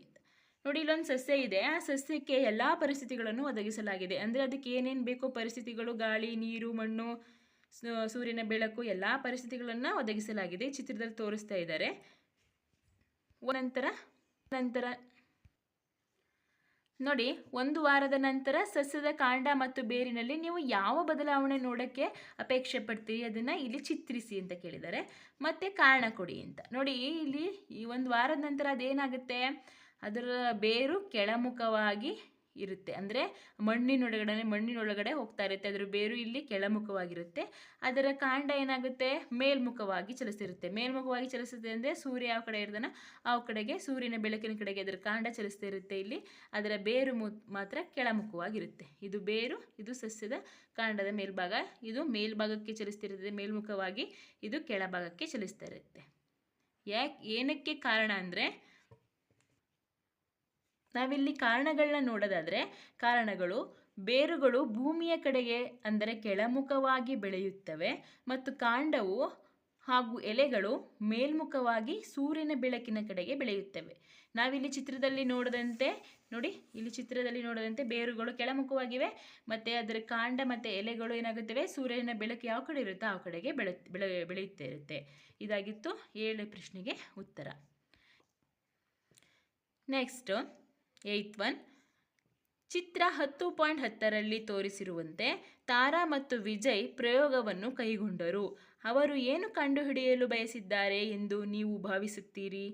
Speaker 1: ನೋಡಿ, ಇಲ್ಲೊಂದು ಸಸ್ಯ ಇದೆ. ಆ ಸಸ್ಯಕ್ಕೆ ಎಲ್ಲ ಪರಿಸ್ಥಿತಿಗಳನ್ನು ಒದಗಿಸಲಾಗಿದೆ. ಅಂದರೆ ಅದಕ್ಕೆ ಏನೇನು ಬೇಕೋ ಪರಿಸ್ಥಿತಿಗಳು, ಗಾಳಿ, ನೀರು, ಮಣ್ಣು ಸೂರ್ಯನ ಬೆಳಕು, ಎಲ್ಲ ಪರಿಸ್ಥಿತಿಗಳನ್ನು ಒದಗಿಸಲಾಗಿದೆ. ಚಿತ್ರದಲ್ಲಿ ತೋರಿಸ್ತಾ ಇದ್ದಾರೆ. ನಂತರ ನಂತರ ನೋಡಿ, ಒಂದು ವಾರದ ನಂತರ ಸಸ್ಯದ ಕಾಂಡ ಮತ್ತು ಬೇರಿನಲ್ಲಿ ನೀವು ಯಾವ ಬದಲಾವಣೆ ನೋಡೋಕ್ಕೆ ಅಪೇಕ್ಷೆ ಪಡ್ತೀರಿ? ಅದನ್ನು ಇಲ್ಲಿ ಚಿತ್ರಿಸಿ ಅಂತ ಕೇಳಿದ್ದಾರೆ. ಮತ್ತು ಕಾರಣ ಕೊಡಿ ಅಂತ. ನೋಡಿ, ಇಲ್ಲಿ ಈ ಒಂದು ವಾರದ ನಂತರ ಅದೇನಾಗುತ್ತೆ? ಅದರ ಬೇರು ಕೆಳಮುಖವಾಗಿ ಇರುತ್ತೆ. ಅಂದರೆ ಮಣ್ಣಿನೊಳಗಡೆ ಮಣ್ಣಿನೊಳಗಡೆ ಹೋಗ್ತಾ ಇರುತ್ತೆ. ಅದರ ಬೇರು ಇಲ್ಲಿ ಕೆಳಮುಖವಾಗಿರುತ್ತೆ. ಅದರ ಕಾಂಡ ಏನಾಗುತ್ತೆ? ಮೇಲ್ಮುಖವಾಗಿ ಚಲಿಸ್ತಿರುತ್ತೆ. ಮೇಲ್ಮುಖವಾಗಿ ಚಲಿಸುತ್ತೆ ಅಂದರೆ ಸೂರ್ಯ ಯಾವ ಕಡೆ ಇರ್ದನ ಆ ಕಡೆಗೆ, ಸೂರ್ಯನ ಬೆಳಕಿನ ಕಡೆಗೆ ಅದರ ಕಾಂಡ ಚಲಿಸ್ತಾ ಇರುತ್ತೆ ಇಲ್ಲಿ. ಅದರ ಬೇರು ಮಾತ್ರ ಕೆಳಮುಖವಾಗಿರುತ್ತೆ. ಇದು ಬೇರು, ಇದು ಸಸ್ಯದ ಕಾಂಡದ ಮೇಲ್ಭಾಗ. ಇದು ಮೇಲ್ಭಾಗಕ್ಕೆ ಚಲಿಸ್ತಿರುತ್ತೆ. ಮೇಲ್ಮುಖವಾಗಿ ಇದು ಕೆಳಭಾಗಕ್ಕೆ ಚಲಿಸ್ತಾ ಇರುತ್ತೆ. ಯಾಕೆ, ಏನಕ್ಕೆ ಕಾರಣ ಅಂದರೆ ನಾವಿಲ್ಲಿ ಕಾರಣಗಳನ್ನ ನೋಡೋದಾದರೆ, ಕಾರಣಗಳು ಬೇರುಗಳು ಭೂಮಿಯ ಕಡೆಗೆ ಅಂದರೆ ಕೆಳಮುಖವಾಗಿ ಬೆಳೆಯುತ್ತವೆ ಮತ್ತು ಕಾಂಡವು ಹಾಗೂ ಎಲೆಗಳು ಮೇಲ್ಮುಖವಾಗಿ ಸೂರ್ಯನ ಬೆಳಕಿನ ಕಡೆಗೆ ಬೆಳೆಯುತ್ತವೆ. ನಾವಿಲ್ಲಿ ಚಿತ್ರದಲ್ಲಿ ನೋಡದಂತೆ, ನೋಡಿ, ಇಲ್ಲಿ ಚಿತ್ರದಲ್ಲಿ ನೋಡದಂತೆ ಬೇರುಗಳು ಕೆಳಮುಖವಾಗಿವೆ ಮತ್ತು ಅದರ ಕಾಂಡ ಮತ್ತು ಎಲೆಗಳು ಏನಾಗುತ್ತವೆ, ಸೂರ್ಯನ ಬೆಳಕು ಯಾವ ಕಡೆ ಇರುತ್ತೋ ಆ ಕಡೆಗೆ ಬೆಳೆ ಬೆಳೆ, ಬೆಳೆಯುತ್ತಾ ಇರುತ್ತೆ. ಇದಾಗಿತ್ತು ಏಳನೇ ಪ್ರಶ್ನೆಗೆ ಉತ್ತರ. Next eighth one. ಚಿತ್ರ ಹತ್ತು ಪಾಯಿಂಟ್ ಹತ್ತರಲ್ಲಿ ತೋರಿಸಿರುವಂತೆ ತಾರಾ ಮತ್ತು ವಿಜಯ್ ಪ್ರಯೋಗವನ್ನು ಕೈಗೊಂಡರು. ಅವರು ಏನು ಕಂಡುಹಿಡಿಯಲು ಬಯಸಿದ್ದಾರೆ ಎಂದು ನೀವು ಭಾವಿಸುತ್ತೀರಿ?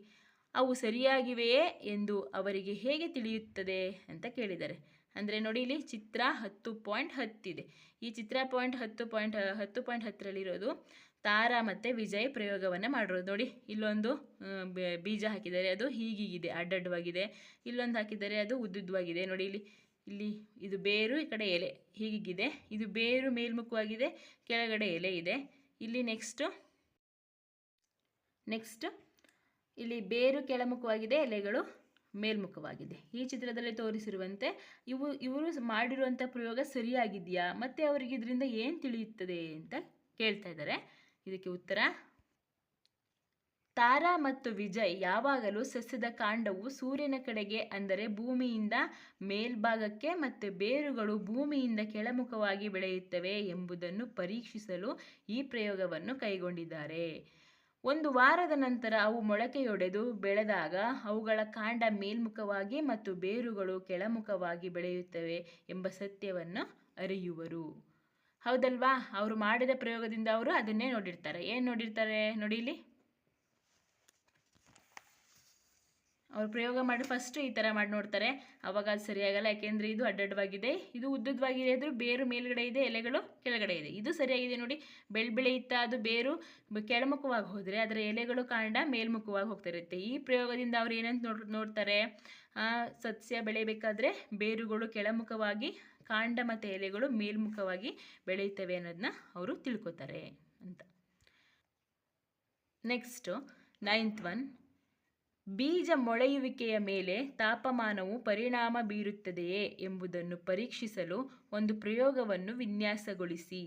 Speaker 1: ಅವು ಸರಿಯಾಗಿವೆಯೇ ಎಂದು ಅವರಿಗೆ ಹೇಗೆ ತಿಳಿಯುತ್ತದೆ ಅಂತ ಕೇಳಿದ್ದಾರೆ ಅಂದರೆ ನೋಡಿ ಇಲ್ಲಿ ಚಿತ್ರ ಹತ್ತು ಪಾಯಿಂಟ್ ಹತ್ತಿದೆ. ಈ ಚಿತ್ರ ಪಾಯಿಂಟ್ ಹತ್ತು ಪಾಯಿಂಟ್ ಹತ್ತು ಪಾಯಿಂಟ್ ಹತ್ತರಲ್ಲಿರೋದು ತಾರಾ ಮತ್ತು ವಿಜಯ್ ಪ್ರಯೋಗವನ್ನು ಮಾಡಿರೋದು. ನೋಡಿ, ಇಲ್ಲೊಂದು ಬೀಜ ಹಾಕಿದ್ದಾರೆ. ಅದು ಹೀಗೀಗಿದೆ, ಅಡ್ಡಡ್ಡವಾಗಿದೆ. ಇಲ್ಲೊಂದು ಹಾಕಿದ್ದಾರೆ, ಅದು ಉದ್ದುದ್ದವಾಗಿದೆ. ನೋಡಿ, ಇಲ್ಲಿ ಇಲ್ಲಿ ಇದು ಬೇರು, ಈ ಕಡೆ ಎಲೆ. ಹೀಗಿದೆ ಇದು ಬೇರು ಮೇಲ್ಮುಖವಾಗಿದೆ, ಕೆಳಗಡೆ ಎಲೆ ಇದೆ. ಇಲ್ಲಿ ನೆಕ್ಸ್ಟು ನೆಕ್ಸ್ಟ್ ಇಲ್ಲಿ ಬೇರು ಕೆಳಮುಖವಾಗಿದೆ, ಎಲೆಗಳು ಮೇಲ್ಮುಖವಾಗಿದೆ. ಈ ಚಿತ್ರದಲ್ಲಿ ತೋರಿಸಿರುವಂತೆ, ಇವು, ಇವರು ಮಾಡಿರುವಂಥ ಪ್ರಯೋಗ ಸರಿಯಾಗಿದೆಯಾ? ಮತ್ತು ಅವರಿಗೆ ಇದರಿಂದ ಏನು ತಿಳಿಯುತ್ತದೆ ಅಂತ ಕೇಳ್ತಾ ಇದ್ದಾರೆ. ಇದಕ್ಕೆ ಉತ್ತರ? ತಾರಾ ಮತ್ತು ವಿಜಯ್ ಯಾವಾಗಲೂ ಸಸ್ಯದ ಕಾಂಡವು ಸೂರ್ಯನ ಕಡೆಗೆ ಅಂದರೆ ಭೂಮಿಯಿಂದ ಮೇಲ್ಭಾಗಕ್ಕೆ ಮತ್ತು ಬೇರುಗಳು ಭೂಮಿಯಿಂದ ಕೆಳಮುಖವಾಗಿ ಬೆಳೆಯುತ್ತವೆ ಎಂಬುದನ್ನು ಪರೀಕ್ಷಿಸಲು ಈ ಪ್ರಯೋಗವನ್ನು ಕೈಗೊಂಡಿದ್ದಾರೆ. ಒಂದು ವಾರದ ನಂತರ ಅವು ಮೊಳಕೆಯೊಡೆದು ಬೆಳೆದಾಗ ಅವುಗಳ ಕಾಂಡ ಮೇಲ್ಮುಖವಾಗಿ ಮತ್ತು ಬೇರುಗಳು ಕೆಳಮುಖವಾಗಿ ಬೆಳೆಯುತ್ತವೆ ಎಂಬ ಸತ್ಯವನ್ನು ಅರಿಯುವರು. ಹೌದಲ್ವಾ? ಅವರು ಮಾಡಿದ ಪ್ರಯೋಗದಿಂದ ಅವರು ಅದನ್ನೇ ನೋಡಿರ್ತಾರೆ. ಏನು ನೋಡಿರ್ತಾರೆ ನೋಡಿ ಇಲ್ಲಿ. ಅವ್ರು ಪ್ರಯೋಗ ಮಾಡಿ ಫಸ್ಟ್ ಈ ಥರ ಮಾಡಿ ನೋಡ್ತಾರೆ. ಅವಾಗ ಅದು ಸರಿಯಾಗಲ್ಲ, ಯಾಕೆಂದರೆ ಇದು ಅಡ್ಡಡ್ಡವಾಗಿದೆ. ಇದು ಉದ್ದದ್ವಾಗಿದೆ, ಆದರೂ ಬೇರು ಮೇಲ್ಗಡೆ ಇದೆ, ಎಲೆಗಳು ಕೆಳಗಡೆ ಇದೆ. ಇದು ಸರಿಯಾಗಿದೆ ನೋಡಿ. ಬೆಳ್ ಬೆಳೆಯುತ್ತಾ ಅದು ಬೇರು ಕೆಳಮುಖವಾಗಿ ಹೋದರೆ ಅದರ ಎಲೆಗಳು ಕಾಂಡ ಮೇಲ್ಮುಖವಾಗಿ ಹೋಗ್ತಾ ಇರುತ್ತೆ. ಈ ಪ್ರಯೋಗದಿಂದ ಅವ್ರು ಏನಂತ ನೋಡ್, ನೋಡ್ತಾರೆ? ಸಸ್ಯ ಬೆಳೆಯಬೇಕಾದ್ರೆ ಬೇರುಗಳು ಕೆಳಮುಖವಾಗಿ ಕಾಂಡ ಮತ್ತು ಎಲೆಗಳು ಮೇಲ್ಮುಖವಾಗಿ ಬೆಳೆಯುತ್ತವೆ ಅನ್ನೋದನ್ನ ಅವರು ತಿಳ್ಕೊತಾರೆ ಅಂತ. ನೆಕ್ಸ್ಟು ನೈನ್ತ್ ಒನ್ ಬೀಜ ಮೊಳೆಯುವಿಕೆಯ ಮೇಲೆ ತಾಪಮಾನವು ಪರಿಣಾಮ ಬೀರುತ್ತದೆಯೇ ಎಂಬುದನ್ನು ಪರೀಕ್ಷಿಸಲು ಒಂದು ಪ್ರಯೋಗವನ್ನು ವಿನ್ಯಾಸಗೊಳಿಸಿ.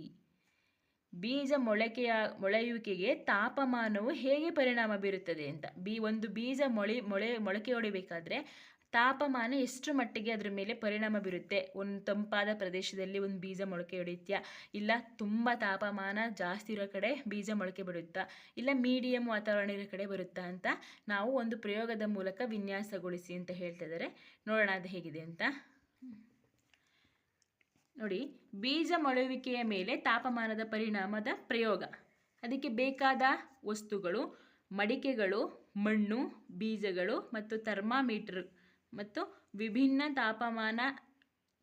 Speaker 1: ಬೀಜ ಮೊಳಕೆಯ, ಮೊಳೆಯುವಿಕೆಗೆ ತಾಪಮಾನವು ಹೇಗೆ ಪರಿಣಾಮ ಬೀರುತ್ತದೆ ಅಂತ. ಬಿ, ಒಂದು ಬೀಜ ಮೊಳೆ ಮೊಳೆ ಮೊಳಕೆ ಹೊಡಿಬೇಕಾದ್ರೆ ತಾಪಮಾನ ಎಷ್ಟು ಮಟ್ಟಿಗೆ ಅದರ ಮೇಲೆ ಪರಿಣಾಮ ಬೀರುತ್ತೆ? ಒಂದು ತಂಪಾದ ಪ್ರದೇಶದಲ್ಲಿ ಒಂದು ಬೀಜ ಮೊಳಕೆ ಹೊಡೆಯುತ್ತಾ ಇಲ್ಲ ತುಂಬ ತಾಪಮಾನ ಜಾಸ್ತಿ ಇರೋ ಕಡೆ ಬೀಜ ಮೊಳಕೆ ಬಿಡುತ್ತಾ ಇಲ್ಲ ಮೀಡಿಯಂ ವಾತಾವರಣ ಇರೋ ಕಡೆ ಬರುತ್ತಾ ಅಂತ ನಾವು ಒಂದು ಪ್ರಯೋಗದ ಮೂಲಕ ವಿನ್ಯಾಸಗೊಳಿಸಿ ಅಂತ ಹೇಳ್ತಾ ಇದ್ದಾರೆ ನೋಡೋಣ ಅದು ಹೇಗಿದೆ ಅಂತ. ನೋಡಿ, ಬೀಜ ಮೊಳೆಯುವಿಕೆಯ ಮೇಲೆ ತಾಪಮಾನದ ಪರಿಣಾಮದ ಪ್ರಯೋಗ. ಅದಕ್ಕೆ ಬೇಕಾದ ವಸ್ತುಗಳು, ಮಡಿಕೆಗಳು, ಮಣ್ಣು, ಬೀಜಗಳು ಮತ್ತು ಥರ್ಮಾಮೀಟರ್ ಮತ್ತು ವಿಭಿನ್ನ ತಾಪಮಾನ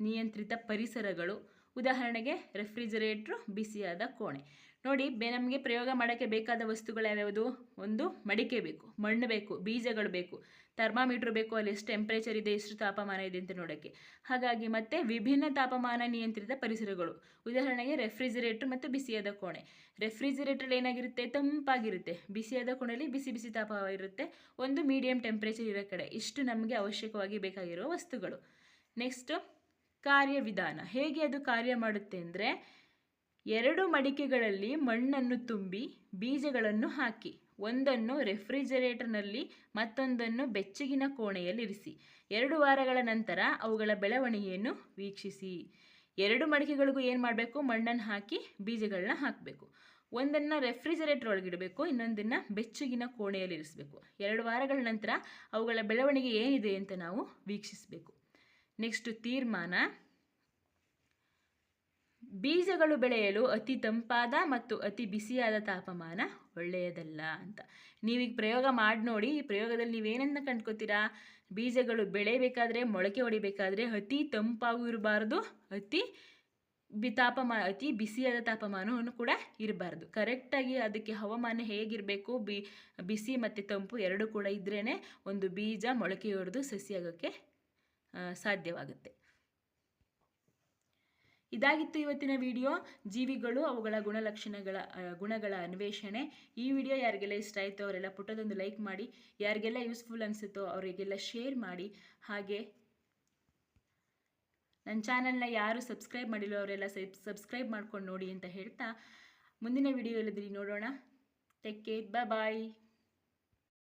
Speaker 1: ನಿಯಂತ್ರಿತ ಪರಿಸರಗಳು. ಉದಾಹರಣೆಗೆ ರೆಫ್ರಿಜರೇಟ್ರು ಬಿಸಿಯಾದ ಕೋಣೆ. ನೋಡಿ, ಬೆ, ನಮಗೆ ಪ್ರಯೋಗ ಮಾಡೋಕ್ಕೆ ಬೇಕಾದ ವಸ್ತುಗಳು ಯಾವ್ಯಾವುದು? ಒಂದು ಮಡಿಕೆ ಬೇಕು, ಮಣ್ಣು ಬೇಕು, ಬೀಜಗಳು ಬೇಕು. ಥರ್ಮಾಮೀಟ್ರ್ ಬೇಕು, ಅಲ್ಲಿ ಎಷ್ಟು ಟೆಂಪ್ರೇಚರ್ ಇದೆ ಎಷ್ಟು ತಾಪಮಾನ ಇದೆ ಅಂತ ನೋಡೋಕ್ಕೆ. ಹಾಗಾಗಿ ಮತ್ತೆ ವಿಭಿನ್ನ ತಾಪಮಾನ ನಿಯಂತ್ರಿತ ಪರಿಸರಗಳು. ಉದಾಹರಣೆಗೆ ರೆಫ್ರಿಜಿರೇಟರ್ ಮತ್ತು ಬಿಸಿಯಾದ ಕೋಣೆ. ರೆಫ್ರಿಜಿರೇಟರ್ ಏನಾಗಿರುತ್ತೆ? ತಂಪಾಗಿರುತ್ತೆ. ಬಿಸಿಯಾದ ಕೋಣೆಯಲ್ಲಿ ಬಿಸಿ ಬಿಸಿ ತಾಪ ಇರುತ್ತೆ ಒಂದು ಮೀಡಿಯಂ ಟೆಂಪ್ರೇಚರ್ ಇರೋ ಕಡೆ. ಇಷ್ಟು ನಮಗೆ ಅವಶ್ಯಕವಾಗಿ ಬೇಕಾಗಿರುವ ವಸ್ತುಗಳು. ನೆಕ್ಸ್ಟು ಕಾರ್ಯವಿಧಾನ. ಹೇಗೆ ಅದು ಕಾರ್ಯ ಮಾಡುತ್ತೆ ಅಂದರೆ, ಎರಡು ಮಡಿಕೆಗಳಲ್ಲಿ ಮಣ್ಣನ್ನು ತುಂಬಿ ಬೀಜಗಳನ್ನು ಹಾಕಿ. ಒಂದನ್ನು ರೆಫ್ರಿಜರೇಟರ್ನಲ್ಲಿ ಮತ್ತೊಂದನ್ನು ಬೆಚ್ಚಗಿನ ಕೋಣೆಯಲ್ಲಿರಿಸಿ. ಎರಡು ವಾರಗಳ ನಂತರ ಅವುಗಳ ಬೆಳವಣಿಗೆಯನ್ನು ವೀಕ್ಷಿಸಿ. ಎರಡು ಮಡಿಕೆಗಳಿಗೂ ಏನು ಮಾಡಬೇಕು? ಮಣ್ಣನ್ನು ಹಾಕಿ ಬೀಜಗಳನ್ನ ಹಾಕಬೇಕು. ಒಂದನ್ನು ರೆಫ್ರಿಜರೇಟರ್ ಒಳಗಿಡಬೇಕು ಇನ್ನೊಂದನ್ನು ಬೆಚ್ಚಗಿನ ಕೋಣೆಯಲ್ಲಿ ಇರಿಸಬೇಕು ಎರಡು ವಾರಗಳ ನಂತರ ಅವುಗಳ ಬೆಳವಣಿಗೆ ಏನಿದೆ ಅಂತ ನಾವು ವೀಕ್ಷಿಸಬೇಕು. ನೆಕ್ಸ್ಟ್ ತೀರ್ಮಾನ. ಬೀಜಗಳು ಬೆಳೆಯಲು ಅತಿ ತಂಪಾದ ಮತ್ತು ಅತಿ ಬಿಸಿಯಾದ ತಾಪಮಾನ ಒಳ್ಳೆಯದಲ್ಲ ಅಂತ. ನೀವೀಗ ಪ್ರಯೋಗ ಮಾಡಿ ನೋಡಿ, ಈ ಪ್ರಯೋಗದಲ್ಲಿ ನೀವೇನನ್ನ ಕಂಡ್ಕೋತೀರಾ ಬೀಜಗಳು ಬೆಳೆಯಬೇಕಾದ್ರೆ, ಮೊಳಕೆ ಹೊಡಿಬೇಕಾದ್ರೆ ಅತಿ ತಂಪಾಗೂ ಇರಬಾರ್ದು, ಅತಿ ಬಿ ತಾಪಮಾನ ಅತಿ ಬಿಸಿಯಾದ ತಾಪಮಾನವನ್ನು ಕೂಡ ಇರಬಾರ್ದು. ಕರೆಕ್ಟಾಗಿ ಅದಕ್ಕೆ ಹವಾಮಾನ ಹೇಗಿರಬೇಕು, ಬಿ, ಬಿಸಿ ಮತ್ತು ತಂಪು ಎರಡೂ ಕೂಡ ಇದ್ರೇ ಒಂದು ಬೀಜ ಮೊಳಕೆ ಹೊಡೆದು ಸಸಿಯಾಗೋಕ್ಕೆ ಸಾಧ್ಯವಾಗುತ್ತೆ. ಇದಾಗಿತ್ತು ಇವತ್ತಿನ ವಿಡಿಯೋ. ಜೀವಿಗಳು ಅವುಗಳ ಗುಣಲಕ್ಷಣಗಳ ಗುಣಗಳ ಅನ್ವೇಷಣೆ. ಈ ವಿಡಿಯೋ ಯಾರಿಗೆಲ್ಲ ಇಷ್ಟ ಆಯಿತು ಅವರೆಲ್ಲ ಪುಟ್ಟದೊಂದು ಲೈಕ್ ಮಾಡಿ. ಯಾರಿಗೆಲ್ಲ ಯೂಸ್ಫುಲ್ ಅನಿಸುತ್ತೋ ಅವರಿಗೆಲ್ಲ ಶೇರ್ ಮಾಡಿ. ಹಾಗೆ ನನ್ನ ಚಾನಲ್ನ ಯಾರು ಸಬ್ಸ್ಕ್ರೈಬ್ ಮಾಡಿಲ್ಲ ಅವರೆಲ್ಲ ಸಬ್ಸ್ಕ್ರೈಬ್ ಮಾಡ್ಕೊಂಡು ನೋಡಿ ಅಂತ ಹೇಳ್ತಾ ಮುಂದಿನ ವಿಡಿಯೋ ಇಲ್ಲದ್ರಿ ನೋಡೋಣ. Tech care bye